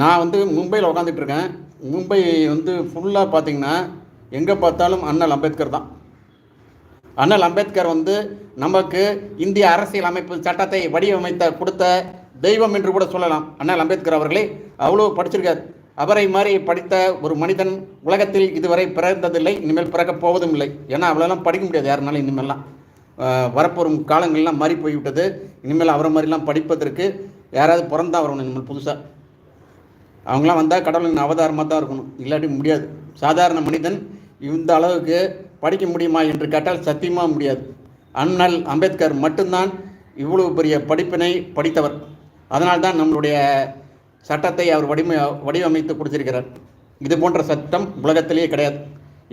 நான் வந்து மும்பையில் உட்காந்துட்டு இருக்கேன் மும்பை வந்து ஃபுல்லாக பார்த்தீங்கன்னா எங்கே பார்த்தாலும் அண்ணல் அம்பேத்கர் தான். அண்ணல் அம்பேத்கர் வந்து நமக்கு இந்திய அரசியல் அமைப்பு சட்டத்தை வடிவமைத்த கொடுத்த தெய்வம் என்று கூட சொல்லலாம். அண்ணல் அம்பேத்கர் அவர்களே அவ்வளோ படிச்சிருக்கார். அவரை மாதிரி படித்த ஒரு மனிதன் உலகத்தில் இதுவரை பிறந்ததில்லை இனிமேல் பிறக்கப் போவதும் இல்லை ஏன்னா அவ்வளோலாம் படிக்க முடியாது யாருனாலும் இனிமேல்லாம். வரப்போகும் காலங்கள்லாம் மாறி போய்விட்டது. இனிமேல் அவரை மாதிரிலாம் படிப்பதற்கு யாராவது பிறந்தா வரணும் இனிமேல் புதுசாக அவங்களாம் வந்தால் கடவுளின் அவதாரமாக தான் இருக்கணும். இல்லாட்டி முடியாது. சாதாரண மனிதன் இந்த அளவுக்கு படிக்க முடியுமா என்று கேட்டால் சத்தியமாக முடியாது. அண்ணல் அம்பேத்கர் மட்டும்தான் இவ்வளவு பெரிய படிப்பினை படித்தவர். அதனால்தான் நம்மளுடைய சட்டத்தை அவர் வடிமை வடிவமைத்து கொடுத்திருக்கிறார். இது போன்ற சட்டம் உலகத்திலேயே கிடையாது.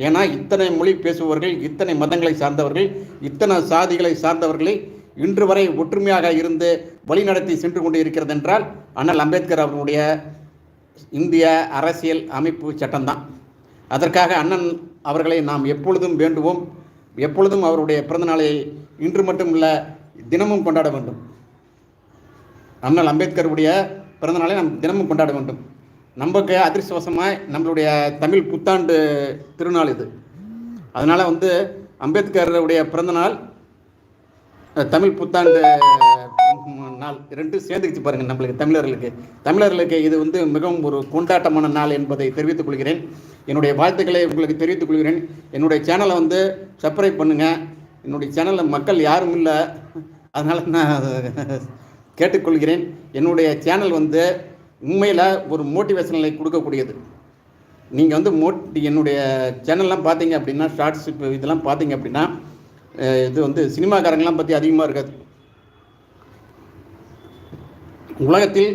ஏன்னா இத்தனை மொழி பேசுபவர்கள் இத்தனை மதங்களை சார்ந்தவர்கள் இத்தனை சாதிகளை சார்ந்தவர்களை இன்று வரை ஒற்றுமையாக இருந்து வழிநடத்தி சென்று கொண்டு இருக்கிறது என்றால் அண்ணல் அம்பேத்கர் அவர்களுடைய இந்திய அரசியல் அமைப்பு சட்டம்தான். அதற்காக அண்ணன் அவர்களை நாம் எப்பொழுதும் வேண்டுவோம். எப்பொழுதும் அவருடைய பிறந்தநாளை இன்று மட்டும் இல்லை தினமும் கொண்டாட வேண்டும். அண்ணல் அம்பேத்கருடைய பிறந்தநாளை நாம் தினமும் கொண்டாட வேண்டும். நமக்கு அதிர்ஷ்டவசமாக நம்மளுடைய தமிழ் புத்தாண்டு திருநாள் இது. அதனால் வந்து அம்பேத்கருடைய பிறந்தநாள் தமிழ் புத்தாண்டு நாள் ரெண்டும் சேர்ந்துக்கிச்சு பாருங்கள் நம்மளுக்கு தமிழர்களுக்கு. தமிழர்களுக்கு இது வந்து மிகவும் ஒரு கொண்டாட்டமான நாள் என்பதை தெரிவித்துக் கொள்கிறேன். என்னுடைய வாழ்த்துக்களை உங்களுக்கு தெரிவித்துக் கொள்கிறேன். என்னுடைய சேனலை வந்து சப்ஸ்கிரைப் பண்ணுங்கள் என்னுடைய சேனலில் மக்கள் யாரும் இல்லை. அதனால் நான் கேட்டுக்கொள்கிறேன். என்னுடைய சேனல் வந்து உண்மையில் ஒரு மோட்டிவேஷனலை கொடுக்கக்கூடியது. நீங்கள் வந்து மோட்டி என்னுடைய சேனல்லாம் பார்த்தீங்க அப்படின்னா ஷார்ட்ஸ் இப்போ இதெல்லாம் பார்த்தீங்க அப்படின்னா இது வந்து சினிமாக்காரங்களாம் பற்றி அதிகமாக இருக்காது. உலகத்தில்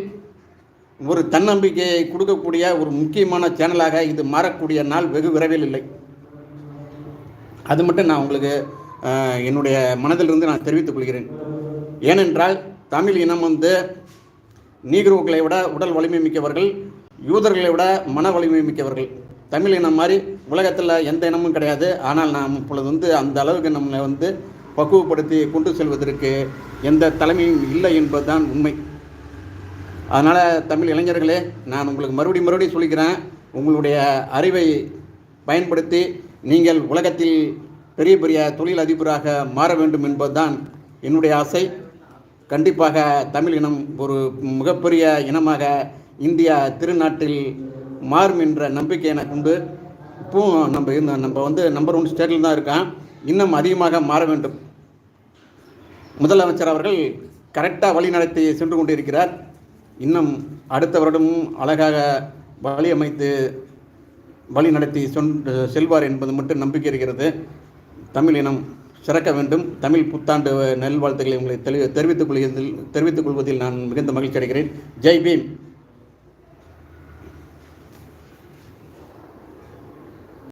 ஒரு தன்னம்பிக்கையை கொடுக்கக்கூடிய ஒரு முக்கியமான சேனலாக இது மாறக்கூடிய நாள் வெகு விரைவில் இல்லை. அது மட்டும் நான் உங்களுக்கு என்னுடைய மனதிலிருந்து நான் தெரிவித்துக் கொள்கிறேன். ஏனென்றால் தமிழ் இனம் வந்து நீக்ரோக்களை விட உடல் வலிமை மிக்கவர்கள் யூதர்களை விட மன வலிமை மிக்கவர்கள். தமிழ் இனம் மாதிரி உலகத்தில் எந்த இனமும் கிடையாது. ஆனால் நாம் இப்பொழுது வந்து அந்த அளவுக்கு நம்மளை வந்து பக்குவப்படுத்தி கொண்டு செல்வதற்கு எந்த தலைமையும் இல்லை என்பதுதான் உண்மை. அதனால் தமிழ் இளைஞர்களே நான் உங்களுக்கு மறுபடியும் மறுபடியும் சொல்லிக்கிறேன். உங்களுடைய அறிவை பயன்படுத்தி நீங்கள் உலகத்தில் பெரிய பெரிய தொழில் அதிபராக மாற வேண்டும் என்பதுதான் என்னுடைய ஆசை. கண்டிப்பாக தமிழ் இனம் ஒரு மிகப்பெரிய இனமாக இந்தியா திருநாட்டில் மாறும் என்ற நம்பிக்கை எனக்கு உண்டு. இப்பவும் நம்ம இந்த நம்ம வந்து நம்பர் ஒன் ஸ்டேட்டில் தான் இருக்கான். இன்னும் அதிகமாக மாற வேண்டும். முதலமைச்சர் அவர்கள் கரெக்டாக வழி நடத்தி சென்று கொண்டிருக்கிறார். இன்னும் அடுத்த வருடமும் அழகாக வழி அமைத்து வழி நடத்தி சொன் செல்வார் என்பது மட்டும் நம்பிக்கை இருக்கிறது. தமிழ் இனம் சிறக்க வேண்டும். தமிழ் புத்தாண்டு நல்வாழ்த்துக்களை உங்களை தெளி தெரிவித்துக் கொள்வதில் தெரிவித்துக் கொள்வதில் நான் மிகுந்த மகிழ்ச்சி அடைகிறேன். ஜெய் பீம்!